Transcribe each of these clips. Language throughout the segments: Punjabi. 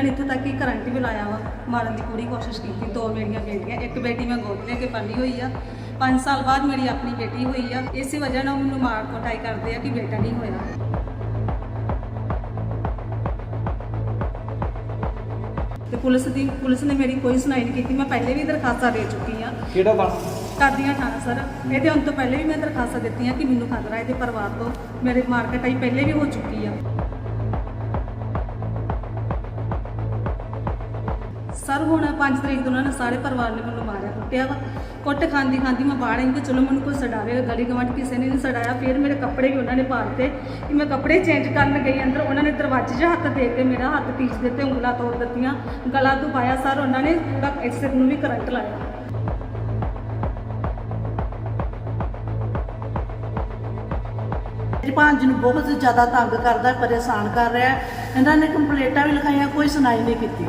ਉਹਨਾਂ ਨੇ ਇੱਥੋਂ ਤੱਕ ਕਿ ਕਰੰਟ ਵੀ ਲਾਇਆ ਵਾ ਮਾਰਨ ਦੀ ਪੂਰੀ ਕੋਸ਼ਿਸ਼ ਕੀਤੀ। ਦੋ ਬੇਟੀਆਂ ਇੱਕ ਬੇਟੀ ਮੈਂ ਗੋਦ ਲੈ ਕੇ ਪਾਲੀ ਹੋਈ ਆ। 5 ਸਾਲ ਬਾਅਦ ਮੇਰੀ ਆਪਣੀ ਬੇਟੀ ਹੋਈ ਆ। ਇਸੇ ਵਜ੍ਹਾ ਨਾਲ ਮੈਨੂੰ ਮਾਰ ਕੁਟਾਈ ਕਰਦੇ ਆ ਕਿ ਬੇਟਾ ਨਹੀਂ ਹੋਇਆ। ਤੇ ਪੁਲਿਸ ਦੀ ਪੁਲਿਸ ਨੇ ਮੇਰੀ ਕੋਈ ਸੁਣਾਈ ਨਹੀਂ ਕੀਤੀ। ਮੈਂ ਪਹਿਲੇ ਵੀ ਦਰਖਾਸਤਾਂ ਦੇ ਚੁੱਕੀ ਆ। ਕਿਹੜਾ ਬਣ ਕਰਦੀਆਂ ਠਾਣਾ ਸਰ। ਇਹਦੇ ਹੁਣ ਤੋਂ ਪਹਿਲੇ ਵੀ ਮੈਂ ਦਰਖਾਸਤਾਂ ਦਿੱਤੀਆਂ ਕਿ ਮੈਨੂੰ ਖਤਰਾ ਇਹਦੇ ਪਰਿਵਾਰ ਤੋਂ। ਮੇਰੇ ਮਾਰਕੀਟ ਆਈ ਪਹਿਲੇ ਵੀ ਹੋ ਚੁੱਕੀ ਆ। ਸਰ, ਹੁਣ 5 ਤਰੀਕ ਤੋਂ ਉਹਨਾਂ ਨੇ ਸਾਰੇ ਪਰਿਵਾਰ ਨੇ ਮੈਨੂੰ ਮਾਰਿਆ, ਕੁੱਟਿਆ ਵਾ। ਕੁੱਟ ਖਾਂਦੀ ਖਾਂਦੀ ਮੈਂ ਬਾਹਰ ਆਈ ਕਿ ਚਲੋ ਮੈਨੂੰ ਕੋਈ ਸੜਾਵੇ ਗਲੀ ਗਵਾਂਢ ਕਿਸੇ ਨੇ ਨਹੀਂ ਸੜਾਇਆ ਫਿਰ ਮੇਰੇ ਕੱਪੜੇ ਵੀ ਉਹਨਾਂ ਨੇ ਪਾੜਤੇ ਕਿ ਮੈਂ ਕੱਪੜੇ ਚੇਂਜ ਕਰਨ ਗਈ ਅੰਦਰ। ਉਹਨਾਂ ਨੇ ਦਰਵਾਜ਼ੇ 'ਚ ਹੱਥ ਦੇ ਕੇ ਮੇਰਾ ਹੱਥ ਪੀਸ ਦਿੱਤੇ, ਉਂਗਲਾਂ ਤੋੜ ਦਿੱਤੀਆਂ, ਗਲਾ ਦੁਬਾਇਆ। ਸਰ, ਉਹਨਾਂ ਨੇ ਪੂਰਾ ਇਸ ਸਿਰ ਨੂੰ ਵੀ ਕਰੰਟ ਲਾਇਆ। ਮੇਰੀ ਭਾਂਜ ਨੂੰ ਬਹੁਤ ਜ਼ਿਆਦਾ ਤੰਗ ਕਰਦਾ, ਪਰੇਸ਼ਾਨ ਕਰ ਰਿਹਾ। ਇਹਨਾਂ ਨੇ ਕੰਪਲੇਂਟਾਂ ਵੀ ਲਿਖਾਈਆਂ, ਕੋਈ ਸੁਣਾਈ ਨਹੀਂ ਕੀਤੀ।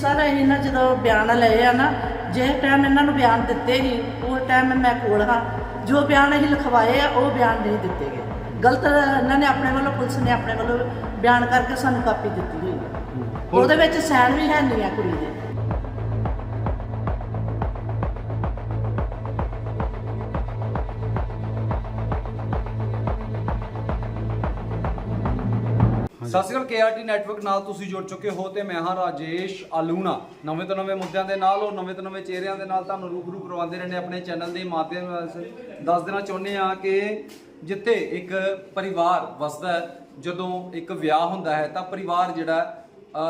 ਸਾਰਾ ਇਹਨਾਂ ਜਦੋਂ ਬਿਆਨ ਲਏ ਆ ਨਾ ਜੇ ਟਾਈਮ ਇਹਨਾਂ ਨੂੰ ਬਿਆਨ ਦਿੱਤੇ ਹੀ ਉਹ ਟਾਈਮ ਮੈਂ ਕੋਲ ਹਾਂ। ਜੋ ਬਿਆਨ ਅਸੀਂ ਲਿਖਵਾਏ ਆ ਉਹ ਬਿਆਨ ਨਹੀਂ ਦਿੱਤੇ ਗਏ। ਗਲਤ ਇਹਨਾਂ ਨੇ ਆਪਣੇ ਵੱਲੋਂ ਪੁਲਿਸ ਨੇ ਆਪਣੇ ਵੱਲੋਂ ਬਿਆਨ ਕਰਕੇ ਸਾਨੂੰ ਕਾਪੀ ਦਿੱਤੀ ਹੋਈ ਹੈ। ਉਹਦੇ ਵਿੱਚ ਸਾਈਨ ਵੀ ਹੈ ਨਹੀਂ ਆ ਕੁੜੀ ਦੇ। ਸਤਿ ਸ਼੍ਰੀ ਅਕਾਲ ਕੇਆਰਟੀ ਨੈਟਵਰਕ ਨਾਲ ਤੁਸੀਂ ਜੁੜ ਚੁੱਕੇ ਹੋ ਤੇ ਮੈਂ ਹਾਂ ਰਾਜੇਸ਼ ਆਲੂਣਾ ਨਵੇਂ ਤੋਂ ਨਵੇਂ ਮੁੱਦਿਆਂ ਦੇ ਨਾਲ ਔਰ ਨਵੇਂ ਤੋਂ ਨਵੇਂ ਚਿਹਰਿਆਂ ਦੇ ਨਾਲ ਤੁਹਾਨੂੰ ਰੂਬਰੂ ਕਰਵਾਉਂਦੇ ਰਹਿੰਦੇ ਆਪਣੇ ਚੈਨਲ ਦੇ ਮਾਧਿਅਮ ਨਾਲ। ਦੱਸ ਦੇਣਾ ਚਾਹੁੰਦੇ ਆ ਕਿ ਜਿੱਥੇ ਇੱਕ ਪਰਿਵਾਰ ਵਸਦਾ ਹੈ, ਜਦੋਂ ਇੱਕ ਵਿਆਹ ਹੁੰਦਾ ਹੈ, ਤਾਂ ਪਰਿਵਾਰ ਜਿਹੜਾ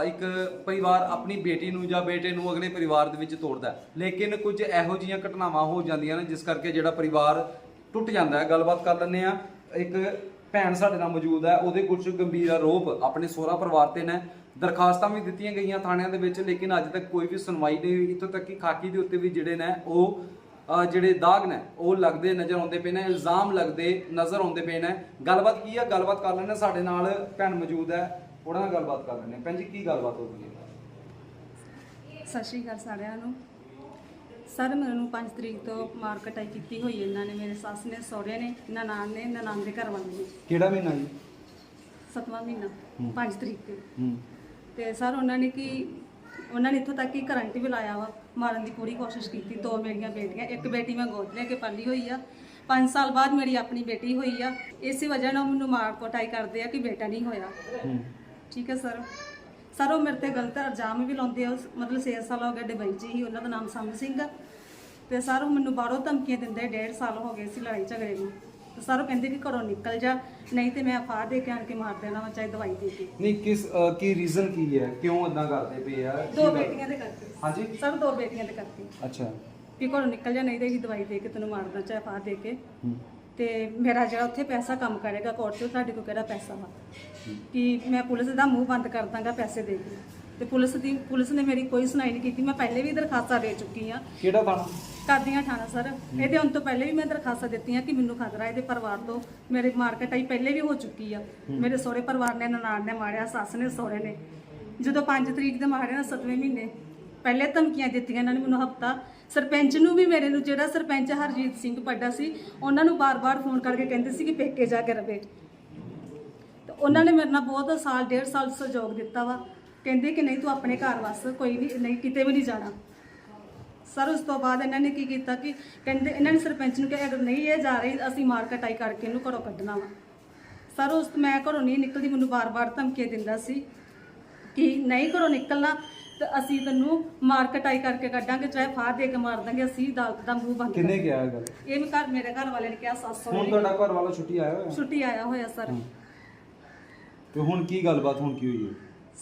ਇੱਕ ਪਰਿਵਾਰ ਆਪਣੀ ਬੇਟੀ ਨੂੰ ਜਾਂ ਬੇਟੇ ਨੂੰ ਅਗਲੇ ਪਰਿਵਾਰ ਦੇ ਵਿੱਚ ਤੋੜਦਾ ਲੇਕਿਨ ਕੁਝ ਇਹੋ ਜਿਹੀਆਂ ਘਟਨਾਵਾਂ ਹੋ ਜਾਂਦੀਆਂ ਨੇ, ਜਿਸ ਕਰਕੇ ਜਿਹੜਾ ਪਰਿਵਾਰ ਟੁੱਟ ਜਾਂਦਾ ਹੈ। ਗੱਲਬਾਤ ਕਰ ਲੈਂਦੇ ਆ ਇੱਕ ਭੈਣ ਸਾਡੇ ਨਾਲ ਮੌਜੂਦ ਹੈ। ਉਹਦੇ ਕੁਝ ਗੰਭੀਰ ਆਰੋਪ ਆਪਣੇ ਸਹੁਰਾ ਪਰਿਵਾਰ ਤੇ ਨੇ। ਦਰਖਾਸਤਾਂ ਵੀ ਦਿੱਤੀਆਂ ਗਈਆਂ ਥਾਣਿਆਂ ਦੇ ਵਿੱਚ, ਲੇਕਿਨ ਅੱਜ ਤੱਕ ਕੋਈ ਵੀ ਸੁਣਵਾਈ ਨਹੀਂ ਹੋਈ। ਇੱਥੋਂ ਤੱਕ ਕਿ ਖਾਕੀ ਦੇ ਉੱਤੇ ਵੀ ਜਿਹੜੇ ਨੇ, ਉਹ ਜਿਹੜੇ ਦਾਗ ਨੇ, ਉਹ ਲੱਗਦੇ ਨਜ਼ਰ ਆਉਂਦੇ ਪਏ ਨੇ, ਇਲਜ਼ਾਮ ਲੱਗਦੇ ਨਜ਼ਰ ਆਉਂਦੇ ਪਏ ਨੇ। ਗੱਲਬਾਤ ਕੀ ਹੈ ਗੱਲਬਾਤ ਕਰ ਲੈਣੇ ਸਾਡੇ ਨਾਲ ਭੈਣ ਮੌਜੂਦ ਹੈ। ਉਹਨਾਂ ਨਾਲ ਗੱਲਬਾਤ ਕਰ ਲੈਣੇ ਭੈਣ ਜੀ, ਕੀ ਗੱਲਬਾਤ ਹੋ ਗਈ ਸਤਿ ਸ਼੍ਰੀ ਅਕਾਲ ਸਾਰਿਆਂ ਨੂੰ। ਸਰ ਮੈਨੂੰ 5 ਤਰੀਕ ਤੋਂ ਮਾਰ ਕਟਾਈ ਕੀਤੀ ਹੋਈ ਇਹਨਾਂ ਨੇ ਮੇਰੇ ਸੱਸ ਨੇ ਸਹੁਰੇ ਨੇ ਨਨਾਣ ਨੇ ਨਨਾਣ ਦੇ ਘਰ ਵਾਲੇ ਨੇ। ਕਿਹੜਾ ਮਹੀਨਾ ਜੀ? ਸਤਵਾਂ ਮਹੀਨਾ 5 ਤਰੀਕ ਤੇ। ਹੂੰ। ਤੇ ਸਰ ਉਹਨਾਂ ਨੇ ਕੀ ਉਹਨਾਂ ਨੇ ਇੱਥੋਂ ਤੱਕ ਕਿ ਕਰੰਟ ਵੀ ਲਾਇਆ ਵਾ। ਮਾਰਨ ਦੀ ਪੂਰੀ ਕੋਸ਼ਿਸ਼ ਕੀਤੀ। ਦੋ ਮੇਰੀਆਂ ਬੇਟੀਆਂ ਇੱਕ ਬੇਟੀ ਮੈਂ ਗੋਦ ਲੈ ਕੇ ਪਾਲੀ ਹੋਈ ਆ। 5 ਸਾਲ ਬਾਅਦ ਮੇਰੀ ਆਪਣੀ ਬੇਟੀ ਹੋਈ ਆ। ਇਸੇ ਵਜ੍ਹਾ ਨਾਲ ਮੈਨੂੰ ਮਾਰ ਕੁਟਾਈ ਕਰਦੇ ਆ ਕਿ ਬੇਟਾ ਨਹੀਂ ਹੋਇਆ। ਠੀਕ ਹੈ ਸਰ। ਸਰ ਉਹ ਮੇਰੇ ਤੇ ਗਲਤ ਇਲਜ਼ਾਮ ਵੀ ਲਾਉਂਦੇ ਆ। ਉਸ- ਮਤਲਬ 6 ਸਾਲ ਹੋ ਗਏ ਦੁਬਈ 'ਚ ਹੀ ਉਹਨਾਂ ਦਾ ਨਾਮ ਸੰਮ ਸਿੰਘ ਆ। ਤੇ ਸਰ ਉਹ ਮੈਨੂੰ ਬਾਹਰੋਂ ਧਮਕੀਆਂ ਦਿੰਦੇ ਡੇਢ ਸਾਲ ਹੋ ਗਏ ਸੀ ਲੜਾਈ ਝਗੜੇ ਨੂੰ। ਤੇ ਸਰ ਉਹ ਕਹਿੰਦੇ ਕਿ ਘਰੋਂ ਨਿਕਲ ਜਾ ਨਹੀਂ ਤੇ ਮੈਂ ਫਾਹ ਦੇ ਕੇ ਆਣ ਕੇ ਮਾਰ ਦੇਣਾ ਵਾ ਚਾਹੇ ਦਵਾਈ ਦੇ ਕੇ। ਨਹੀਂ ਕਿਸ ਕੀ ਰੀਜ਼ਨ ਕੀ ਹੈ? ਕਿਉਂ ਇਦਾਂ ਕਰਦੇ ਪਏ ਆ? ਕੀ ਦੋ ਗੱਲ- ਬੇਟੀਆਂ ਦੇ ਕਰਕੇ। ਹਾਂਜੀ? ਸਰ ਦੋ ਬੇਟੀਆਂ ਦੇ ਕਰਕੇ। ਅੱਛਾ। ਵੀ ਘਰੋਂ ਨਿਕਲ ਜਾ ਨਹੀਂ ਤੇ ਅਸੀਂ ਦਵਾਈ ਦੇ ਕੇ ਤੈਨੂੰ ਮਾਰਦਾ ਚਾਹੇ ਫਾਹ ਦੇ ਕੇ। ਹੂੰ। ਤੇ ਮੇਰਾ ਜਿਹੜਾ ਉੱਥੇ ਪੈਸਾ ਕੰਮ ਕਰੇਗਾ ਕੋਰਟ 'ਚ ਤੁਹਾਡੇ ਕੋਲ ਕਿਹੜਾ ਪੈਸਾ ਵਾ? ਕਿ ਮੈਂ ਪੁਲਿਸ ਦਾ ਮੂੰਹ ਬੰਦ ਕਰ ਦਾਂਗਾ ਪੈਸੇ ਦੇ ਕੇ। ਤੇ ਪੁਲਿਸ ਦੀ ਪੁਲਿਸ ਨੇ ਮੇਰੀ ਕੋਈ ਸੁਣਾਈ ਨਹੀਂ ਕੀਤੀ। ਮੈਂ ਪਹਿਲੇ ਵੀ ਦਰਖਾਸਤਾਂ ਦੇ ਚੁੱਕੀ ਆ। ਕਿਹੜਾ ਥਾਣਾ? ਕਰਦੀਆਂ ਠਾਣਾ ਸਰ। ਇਹਦੇ ਹੁਣ ਤੋਂ ਪਹਿਲੇ ਵੀ ਮੈਂ ਦਰਖਾਸਤਾਂ ਦਿੱਤੀਆਂ ਕਿ ਮੈਨੂੰ ਖਤਰਾ ਇਹਦੇ ਪਰਿਵਾਰ ਤੋਂ। ਮੇਰੇ ਮਾਰਕੀਟ ਆਈ ਪਹਿਲੇ ਵੀ ਹੋ ਚੁੱਕੀ ਆ। ਮੇਰੇ ਸਹੁਰੇ ਪਰਿਵਾਰ ਨੇ ਨਨਾਣ ਨੇ ਮਾਰਿਆ ਸੱਸ ਨੇ ਸਹੁਰੇ ਨੇ। ਜਦੋਂ 5 ਤਰੀਕ ਦੇ ਮਾਰਿਆ ਨਾ 7ਵੇਂ ਮਹੀਨੇ ਪਹਿਲੇ ਧਮਕੀਆਂ ਦਿੱਤੀਆਂ ਇਹਨਾਂ ਨੇ ਮੈਨੂੰ ਹਫਤਾ। ਸਰਪੰਚ ਨੂੰ ਵੀ ਮੇਰੇ ਨੂੰ ਜਿਹੜਾ ਸਰਪੰਚ ਹਰਜੀਤ ਸਿੰਘ ਪੱਡਾ ਸੀ, ਉਹਨਾਂ ਨੂੰ ਬਾਰ-ਬਾਰ ਫੋਨ ਕਰਕੇ ਕਹਿੰਦੇ ਸੀ ਕਿ ਪੇਕੇ ਜਾ ਕੇ ਰਵੇ। ਤੇ ਉਹਨਾਂ ਨੇ ਮੇਰੇ ਨਾਲ ਬਹੁਤ ਸਾਲ, ਡੇਢ ਸਾਲ ਸਹਿਯੋਗ ਦਿੱਤਾ ਵਾ। ਕਹਿੰਦੇ ਕਿ ਨਹੀਂ ਤੂੰ ਆਪਣੇ ਘਰ ਵਸ, ਕੋਈ ਨਹੀਂ ਨਹੀਂ, ਕਿਤੇ ਵੀ ਨਹੀਂ ਜਾਣਾ। ਸਰ, ਉਸ ਤੋਂ ਬਾਅਦ ਇਹਨਾਂ ਨੇ ਕੀ ਕੀਤਾ ਕਿ ਕਹਿੰਦੇ, ਇਹਨਾਂ ਨੇ ਸਰਪੰਚ ਨੂੰ ਕਿਹਾ, ਅਗਰ ਨਹੀਂ ਇਹ ਜਾ ਰਹੀ, ਅਸੀਂ ਮਾਰ ਕਟਾਈ ਕਰਕੇ ਇਹਨੂੰ ਘਰੋਂ ਕੱਢਣਾ ਵਾ। ਸਰ, ਉਸ ਮੈਂ ਘਰੋਂ ਨਹੀਂ ਨਿਕਲਦੀ, ਮੈਨੂੰ ਬਾਰ-ਬਾਰ ਧਮਕੀਆਂ ਦਿੰਦਾ ਸੀ ਕਿ ਨਹੀਂ ਘਰੋਂ ਨਿਕਲਣਾ। ਤੇ ਅਸੀਂ ਤੈਨੂੰ ਮਾਰ ਕਟਾਈ ਕਰਕੇ ਕੱਢਾਂਗੇ ਚਾਹੇ ਫਾਹ ਦੇ ਕੇ ਮਾਰ ਦਾਂਗੇ ਅਸੀਂ ਅਦਾਲਤ ਦਾ ਮੂੰਹ ਬੰਦ ਕਿੰਨੇ ਕਿਹਾ ਇਹ ਗੱਲ? ਇਹ ਮੈਂ ਘਰ ਮੇਰੇ ਘਰ ਵਾਲੇ ਨੇ ਕਿਹਾ ਸੱਸ ਹੁਣ ਸਹੁਰੇ ਤੁਹਾਡਾ ਘਰ ਵਾਲਾ ਛੁੱਟੀ ਆਇਆ ਹੋਇਆ? ਛੁੱਟੀ ਆਇਆ ਹੋਇਆ ਸਰ। ਤੇ ਹੁਣ ਕੀ ਗੱਲਬਾਤ ਹੁਣ ਕੀ ਹੋਈ ਹੈ?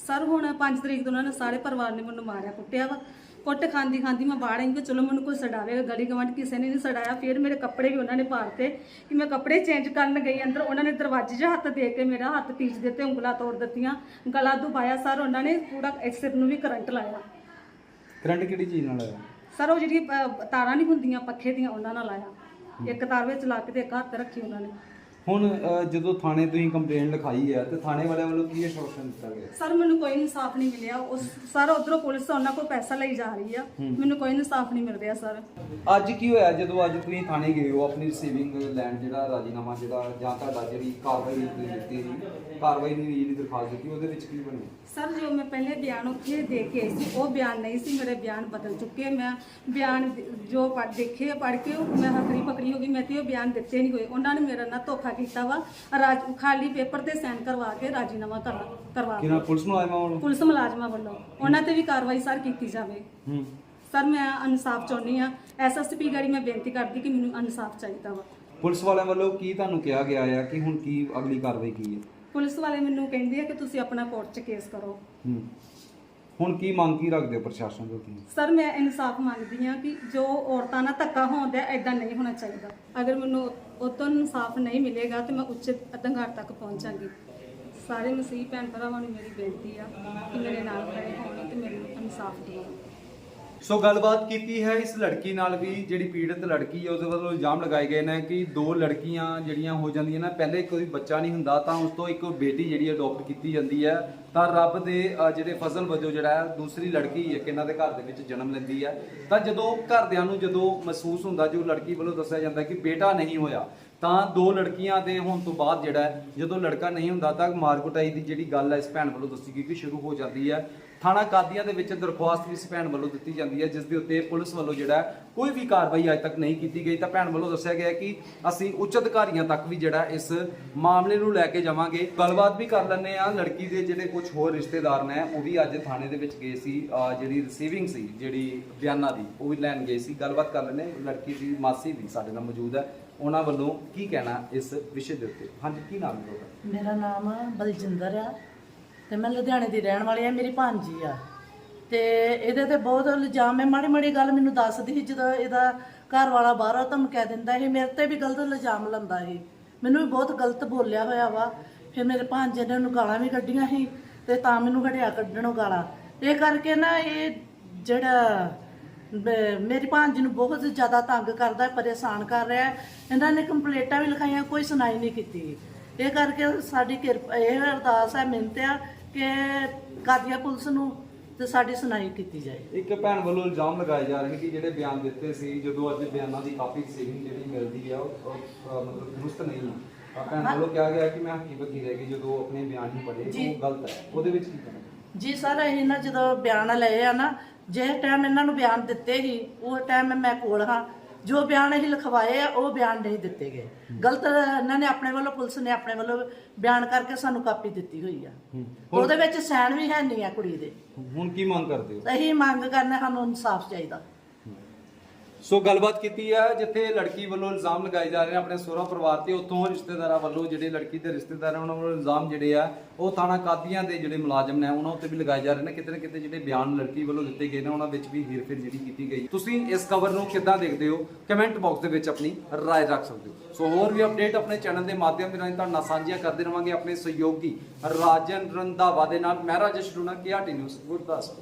ਸਰ ਹੁਣ 5 ਤਰੀਕ ਤੋਂ ਉਹਨਾਂ ਨੇ ਸਾਰੇ ਪਰਿਵਾਰ ਨੇ ਮੈਨੂੰ ਮਾਰਿਆ ਕੁੱਟਿਆ ਵਾ। ਕੁੱਟ ਖਾਂਦੀ ਖਾਂਦੀ ਮੈਂ ਬਾਹਰ ਆਈ ਕਿ ਚਲੋ ਮੈਨੂੰ ਕੋਈ ਸੜਾਵੇ ਗਲੀ ਗਵਾਂਢ ਕਿਸੇ ਨੇ ਨਹੀਂ ਸੜਾਇਆ ਫਿਰ ਮੇਰੇ ਕੱਪੜੇ ਵੀ ਉਹਨਾਂ ਨੇ ਪਾੜਤੇ ਕਿ ਮੈਂ ਕੱਪੜੇ ਚੇਂਜ ਕਰਨ ਗਈ ਅੰਦਰ। ਉਹਨਾਂ ਨੇ ਦਰਵਾਜ਼ੇ 'ਚ ਹੱਥ ਦੇ ਕੇ ਮੇਰਾ ਹੱਥ ਪੀਸ ਦਿੱਤੇ ਉਂਗਲਾਂ ਤੋੜ ਦਿੱਤੀਆਂ। ਗਲਾ ਦੁਬਾਇਆ ਸਰ ਉਹਨਾਂ ਨੇ ਪੂਰਾ ਇਸ ਸਿਰ ਨੂੰ ਵੀ ਕਰੰਟ ਲਾਇਆ। ਕਰੰਟ ਕਿਹੜੀ ਚੀਜ਼ ਨਾਲ ਆਇਆ? ਸਰ ਉਹ ਜਿਹੜੀ ਤਾਰਾਂ ਨਹੀਂ ਹੁੰਦੀਆਂ ਪੱਖੇ ਦੀਆਂ ਉਹਨਾਂ ਨਾਲ ਲਾਇਆ ਇੱਕ ਤਾਰ ਵਿੱਚ ਲਾ ਕੇ ਤੇ ਇੱਕ ਹੱਥ ਰੱਖੀ ਉਹਨਾਂ ਨੇ। ਹੁਣ ਜਦੋਂ ਥਾਣੇ ਤੁਸੀਂ ਕੰਪਲੇਂਟ ਲਿਖਾਈ ਹੈ ਤੇ ਥਾਣੇ ਵਾਲਿਆਂ ਵੱਲੋਂ ਕੀ ਆਸ਼ਵਾਸਨ ਦਿੱਤਾ ਗਿਆ? ਸਰ ਮੈਨੂੰ ਕੋਈ ਇਨਸਾਫ ਨਹੀਂ ਮਿਲਿਆ। ਉਸ ਸਰ ਉਧਰੋਂ ਪੁਲਿਸ ਉਹਨਾਂ ਕੋਲ ਪੈਸਾ ਲਈ ਜਾ ਰਹੀ ਆ। ਮੈਨੂੰ ਕੋਈ ਇਨਸਾਫ ਨਹੀਂ ਮਿਲ ਰਿਹਾ ਸਰ। ਅੱਜ ਕੀ ਹੋਇਆ? ਜਦੋਂ ਅੱਜ ਤੁਸੀਂ ਥਾਣੇ ਗਏ ਹੋ ਆਪਣੀ ਰਿਸੀਵਿੰਗ ਲੈਣ ਜਿਹੜਾ ਰਾਜੀਨਾਮਾ ਜਿਹੜਾ ਜਾਂ ਤੁਹਾਡਾ ਜਿਹੜੀ ਕਾਰਵਾਈ ਤੁਸੀਂ ਦਿੱਤੀ ਸੀ ਕਾਰਵਾਈ ਦੀ ਜਿਹੜੀ ਦਰਖਾਸਤ ਦਿੱਤੀ ਉਹਦੇ ਵਿੱਚ ਕੀ ਬਣਿਆ? ਸਰ ਜੋ ਮੈਂ ਪਹਿਲੇ ਬਿਆਨ ਉੱਥੇ ਦੇ ਕੇ ਆਈ ਸੀ ਉਹ ਬਿਆਨ ਨਹੀਂ ਸੀ ਮੇਰੇ ਬਿਆਨ ਬਦਲ ਚੁੱਕੇ ਮੈਂ ਬਿਆਨ ਦ- ਜੋ ਪੜ੍ਹ ਦੇਖੇ ਪੜ੍ਹ ਕੇ ਉਹ ਮੈਂ ਹਕਰੀ ਪਕੜੀ ਹੋ ਗਈ ਮੈਂ ਤੇ ਉਹ ਬਿਆਨ ਦਿੱਤੇ ਨਹੀਂ ਹੋਏ। ਉਹਨਾਂ ਨੇ ਮੇਰੇ ਨਾਲ ਧੋਖਾ ਕੀਤਾ ਵਾ। ਰਾਜ ਖਾਲੀ ਪੇਪਰ ਤੇ ਸਾਈਨ ਕਰਵਾ ਕੇ ਰਾਜੀਨਾਮਾ ਕਰ ਕਰਵਾ ਕਿਹਨਾਂ ਪੁਲਿਸ ਮੁਲਾਜ਼ਮਾਂ ਵੱਲੋਂ? ਪੁਲਿਸ ਮੁਲਾਜ਼ਮਾਂ ਵੱਲੋਂ। ਉਹਨਾਂ ਤੇ ਵੀ ਕਾਰਵਾਈ ਸਰ ਕੀਤੀ ਜਾਵੇ। ਹੂੰ। ਸਰ ਮੈਂ ਇਨਸਾਫ ਚਾਹੁੰਦੀ ਆ ਐਸਐਸਪੀ ਗਾੜੀ ਮੈਂ ਬੇਨਤੀ ਕਰਦੀ ਕਿ ਮੈਨੂੰ ਇਨਸਾਫ ਚਾਹੀਦਾ ਵਾ। ਪੁਲਿਸ ਵਾਲਿਆਂ ਵੱਲੋਂ ਕੀ ਤੁਹਾਨੂੰ ਕਿਹਾ ਗਿਆ ਹੈ ਕਿ ਹੁਣ ਕੀ ਅਗਲੀ ਕਾਰਵਾਈ ਕੀ ਹੈ? ਪੁਲਿਸ ਵਾਲੇ ਮੈਨੂੰ ਕਹਿੰਦੇ ਆ ਕਿ ਤੁਸੀਂ ਆਪਣਾ ਕੋਰਟ 'ਚ ਕੇਸ ਕਰੋ। ਹੂੰ। ਹੁਣ ਕੀ ਮੰਗ ਕੀ ਰੱਖਦੇ ਹੋ ਪ੍ਰਸ਼ਾਸਨ ਤੋਂ ਤੁਸੀਂ? ਸਰ, ਮੈਂ ਇਨਸਾਫ ਮੰਗਦੀ ਹਾਂ ਕਿ ਜੋ ਔਰਤਾਂ ਨਾਲ ਧੱਕਾ ਹੋਉਂਦਾ ਐਦਾਂ ਨਹੀਂ ਹੋਣਾ ਚਾਹੀਦਾ। ਅਗਰ ਮੈਨੂੰ ਉਹ ਤੋਂ ਇਨਸਾਫ ਨਹੀਂ ਮਿਲੇਗਾ ਤੇ ਮੈਂ ਉੱਚ ਅਧਿਕਾਰ ਤੱਕ ਪਹੁੰਚਾਂਗੀ। ਸਾਰੇ ਮਸੀਹ ਭੈਣ ਭਰਾਵਾਂ ਨੂੰ ਮੇਰੀ ਬੇਨਤੀ ਆ ਕਿ ਮੇਰੇ ਨਾਲ ਖੜੇ ਹੋਣ ਤੇ ਮੈਨੂੰ ਇਨਸਾਫ ਦਿਵਾਉਣ ਸੋ ਗੱਲਬਾਤ ਕੀਤੀ ਹੈ ਇਸ ਲੜਕੀ ਨਾਲ ਵੀ, ਜਿਹੜੀ ਪੀੜਤ ਲੜਕੀ ਹੈ, ਉਹਦੇ ਵੱਲੋਂ ਇਲਜ਼ਾਮ ਲਗਾਏ ਗਏ ਨੇ ਕਿ ਦੋ ਲੜਕੀਆਂ ਜਿਹੜੀਆਂ ਹੋ ਜਾਂਦੀਆਂ ਨੇ, ਪਹਿਲੇ ਕੋਈ ਬੱਚਾ ਨਹੀਂ ਹੁੰਦਾ, ਤਾਂ ਉਸ ਤੋਂ ਇੱਕ ਬੇਟੀ ਜਿਹੜੀ ਅਡਾਪਟ ਕੀਤੀ ਜਾਂਦੀ ਹੈ। ਤਾਂ ਰੱਬ ਦੇ ਜਿਹੜੇ ਫਜ਼ਲ ਵਜੋਂ ਜਿਹੜਾ ਹੈ, ਦੂਸਰੀ ਲੜਕੀ ਇੱਕ ਇਹਨਾਂ ਦੇ ਘਰ ਦੇ ਵਿੱਚ ਜਨਮ ਲੈਂਦੀ ਹੈ। ਤਾਂ ਜਦੋਂ ਘਰਦਿਆਂ ਨੂੰ ਜਦੋਂ ਮਹਿਸੂਸ ਹੁੰਦਾ, ਜੋ ਲੜਕੀ ਵੱਲੋਂ ਦੱਸਿਆ ਜਾਂਦਾ ਕਿ ਬੇਟਾ ਨਹੀਂ ਹੋਇਆ ਤਾਂ ਦੋ ਲੜਕੀਆਂ ਦੇ ਹੋਣ ਤੋਂ ਬਾਅਦ ਜਿਹੜਾ ਜਦੋਂ ਲੜਕਾ ਨਹੀਂ ਹੁੰਦਾ ਤਾਂ ਮਾਰ ਕੁਟਾਈ ਦੀ ਜਿਹੜੀ ਗੱਲ ਹੈ, ਇਸ ਭੈਣ ਵੱਲੋਂ ਦੱਸੀ ਗਈ ਕਿ ਸ਼ੁਰੂ ਹੋ ਜਾਂਦੀ ਹੈ। ਥਾਣਾ ਕਾਦੀਆਂ ਦੇ ਵਿੱਚ ਦਰਖਾਸਤ ਵੀ ਇਸ ਭੈਣ ਵੱਲੋਂ ਦਿੱਤੀ ਜਾਂਦੀ ਹੈ, ਜਿਸ ਦੇ ਉੱਤੇ ਪੁਲਿਸ ਵੱਲੋਂ ਜਿਹੜਾ ਕੋਈ ਵੀ ਕਾਰਵਾਈ ਅਜੇ ਤੱਕ ਨਹੀਂ ਕੀਤੀ ਗਈ। ਤਾਂ ਭੈਣ ਵੱਲੋਂ ਦੱਸਿਆ ਗਿਆ ਕਿ ਅਸੀਂ ਉੱਚ ਅਧਿਕਾਰੀਆਂ ਤੱਕ ਵੀ ਜਿਹੜਾ ਇਸ ਮਾਮਲੇ ਨੂੰ ਲੈ ਕੇ ਜਾਵਾਂਗੇ। ਗੱਲਬਾਤ ਵੀ ਕਰ ਲੈਂਦੇ ਆ ਲੜਕੀ ਦੇ ਜਿਹੜੇ ਕੁਝ ਹੋਰ ਰਿਸ਼ਤੇਦਾਰ ਨੇ, ਉਹ ਵੀ ਅੱਜ ਥਾਣੇ ਦੇ ਵਿੱਚ ਗਏ ਸੀ। ਜਿਹੜੀ ਰਿਸੀਵਿੰਗ ਸੀ, ਜਿਹੜੀ ਬਿਆਨਾਂ ਦੀ, ਉਹ ਵੀ ਲੈਣ ਗਏ ਸੀ। ਗੱਲਬਾਤ ਕਰ ਲੈਂਦੇ ਲੜਕੀ ਦੀ ਮਾਸੀ ਵੀ ਸਾਡੇ ਨਾਲ ਮੌਜੂਦ ਹੈ। ਉਹਨਾਂ ਵੱਲੋਂ ਕੀ ਕਹਿਣਾ ਇਸ ਵਿਸ਼ੇ ਦੇ ਉੱਤੇ? ਹਾਂਜੀ, ਕੀ ਨਾਮ ਹੈ ਤੁਹਾਡਾ? ਮੇਰਾ ਨਾਮ ਬਲਜਿੰਦਰ ਆ ਤੇ ਮੈਂ ਲੁਧਿਆਣੇ ਦੀ ਰਹਿਣ ਵਾਲੀ ਆ, ਮੇਰੀ ਭਾਂਜੀ ਆ। ਤੇ ਇਹਦੇ ਤੇ ਬਹੁਤ ਇਲਜ਼ਾਮ ਹੈ, ਮਾੜੀ ਮਾੜੀ ਗੱਲ ਮੈਨੂੰ ਦੱਸਦੀ ਸੀ, ਜਦੋਂ ਇਹਦਾ ਘਰ ਵਾਲਾ ਬਾਹਰੋਂ ਧਮਕਿਆ ਦਿੰਦਾ ਇਹ ਮੇਰੇ ਤੇ ਵੀ ਗਲਤ ਇਲਜ਼ਾਮ ਲਾਉਂਦਾ ਸੀ। ਮੈਨੂੰ ਵੀ ਬਹੁਤ ਗਲਤ ਬੋਲਿਆ ਹੋਇਆ ਵਾ। ਫਿਰ ਮੇਰੇ ਭਾਂਜੇ ਨੇ ਉਹਨੂੰ ਗਾਲਾਂ ਵੀ ਕੱਢੀਆਂ ਸੀ ਤੇ ਤਾਂ ਮੈਨੂੰ ਘੜਿਆ ਕੱਢਣੋਂ ਗਾਲਾਂ। ਇਹ ਕਰਕੇ ਨਾ ਇਹ ਜਿਹੜਾ ਮੇਰੀ ਭਾਂਜੀ ਨੂੰ ਬਹੁਤ ਜ਼ਿਆਦਾ ਤੰਗ ਕਰਦਾ ਹੈ, ਪਰੇਸ਼ਾਨ ਕਰ ਰਿਹਾ ਹੈ। ਇਹਨਾਂ ਨੇ ਕੰਪਲੇਂਟਾਂ ਵੀ ਲਿਖਾਈਆਂ ਕੋਈ ਸੁਣਾਈ ਨਹੀਂ ਕੀਤੀ। ਇਹ ਕਰਕੇ ਸਾਡੀ ਕਿਰਪਾ ਇਹ ਅਰਦਾਸ ਹੈ ਮਿਹਨਤ ਆ ਕਿ ਕਾਦੀਆਂ ਪੁਲਿਸ ਨੂੰ ਤੇ ਸਾਡੀ ਸੁਣਾਈ ਕੀਤੀ ਜਾਏ। ਇੱਕ ਭੈਣ ਵੱਲੋਂ ਇਲਜ਼ਾਮ ਲਗਾਏ ਜਾ ਰਹੇ ਕਿ ਜਿਹੜੇ ਬਿਆਨ ਦਿੱਤੇ ਸੀ ਜਦੋਂ ਅੱਜ ਬਿਆਨਾਂ ਦੀ ਕਾਪੀ ਰਸੀਵਿੰਗ ਜਿਹੜੀ ਮਿਲਦੀ ਹੈ ਉਹ ਮਤਲਬ ਦਰੁਸਤ ਨਹੀਂ ਤਾਂ ਭੈਣ ਵੱਲੋਂ ਕਿਹਾ ਗਿਆ ਕਿ ਮੈਂ ਹਕੀਕਤ ਹੀ ਰਹਿ ਗਈ ਜਦੋਂ ਆਪਣੇ ਬਿਆਨ ਹੀ ਪੜ੍ਹੇ। ਉਹ ਗਲਤ ਹੈ। ਉਹਦੇ ਵਿੱਚ ਕੀ ਕਹਿਣਾ? ਜੀ ਸਰ ਇਹ ਨਾ ਜਦੋਂ ਬਿਆਨ ਲਏ ਆ ਨਾ ਜਿਸ ਟਾਈਮ ਇਹਨਾਂ ਨੂੰ ਬਿਆਨ ਦਿੱਤੇ ਸੀ ਉਹ ਟਾਈਮ ਮੈਂ ਕੋਲ ਹਾਂ। ਜੋ ਬਿਆਨ ਅਸੀਂ ਲਿਖਵਾਏ ਆ ਉਹ ਬਿਆਨ ਨਹੀਂ ਦਿੱਤੇ ਗਏ। ਗਲਤ ਇਹਨਾਂ ਨੇ ਆਪਣੇ ਵੱਲੋਂ ਪੁਲਿਸ ਨੇ ਆਪਣੇ ਵੱਲੋਂ ਬਿਆਨ ਕਰਕੇ ਸਾਨੂੰ ਕਾਪੀ ਦਿੱਤੀ ਹੋਈ ਆ। ਉਹਦੇ ਵਿੱਚ ਸਾਈਨ ਵੀ ਹੈ ਨਹੀਂ ਆ ਕੁੜੀ ਦੇ। ਹੁਣ ਕੀ ਮੰਗ ਕਰਦੇ ਹੋ? ਅਸੀਂ ਮੰਗ ਕਰਨੇ ਸਾਨੂੰ ਇਨਸਾਫ ਚਾਹੀਦਾ। ਸੋ ਗੱਲਬਾਤ ਕੀਤੀ ਹੈ ਜਿੱਥੇ ਲੜਕੀ ਵੱਲੋਂ ਇਲਜ਼ਾਮ ਲਗਾਏ ਜਾ ਰਹੇ ਨੇ ਆਪਣੇ ਸਹੁਰਾ ਪਰਿਵਾਰ ਤੇ ਉੱਥੋਂ ਰਿਸ਼ਤੇਦਾਰਾਂ ਵੱਲੋਂ ਜਿਹੜੇ ਲੜਕੀ ਦੇ ਰਿਸ਼ਤੇਦਾਰ ਨੇ ਉਹਨਾਂ ਵੱਲੋਂ ਇਲਜ਼ਾਮ ਜਿਹੜੇ ਆ ਉਹ ਥਾਣਾ ਕਾਦੀਆਂ ਦੇ ਜਿਹੜੇ ਮੁਲਾਜ਼ਮ ਨੇ ਉਹਨਾਂ ਉੱਤੇ ਵੀ ਲਗਾਏ ਜਾ ਰਹੇ ਨੇ ਕਿਤੇ ਨਾ ਕਿਤੇ ਜਿਹੜੇ ਬਿਆਨ ਲੜਕੀ ਵੱਲੋਂ ਦਿੱਤੇ ਗਏ ਨੇ ਉਹਨਾਂ ਵਿੱਚ ਵੀ ਹੀਰਫੇਰ ਜਿਹੜੀ ਕੀਤੀ ਗਈ ਤੁਸੀਂ ਇਸ ਖਬਰ ਨੂੰ ਕਿੱਦਾਂ ਦੇਖਦੇ ਹੋ ਕਮੈਂਟ ਬਾਕਸ ਦੇ ਵਿੱਚ ਆਪਣੀ رائے ਰੱਖ ਸਕਦੇ ਹੋ ਸੋ ਹੋਰ ਵੀ ਅਪਡੇਟ ਆਪਣੇ ਚੈਨਲ ਦੇ ਮਾਧਿਅਮ ਦੇ ਰਾਹੀਂ ਤੁਹਾਡੇ ਨਾਲ ਸਾਂਝੀਆਂ ਕਰਦੇ ਰਵਾਂਗੇ ਆਪਣੇ ਸਹਿਯੋਗੀ ਰਾਜਨ ਰੰਧਾਵਾ ਦੇ ਨਾਲ ਮੈਂ ਰਾਜੇਸ਼ ਰੂਣਾ ਕੇਆਰਟੀ ਨਿਊਜ਼ ਗੁਰਦਾਸਪੁਰ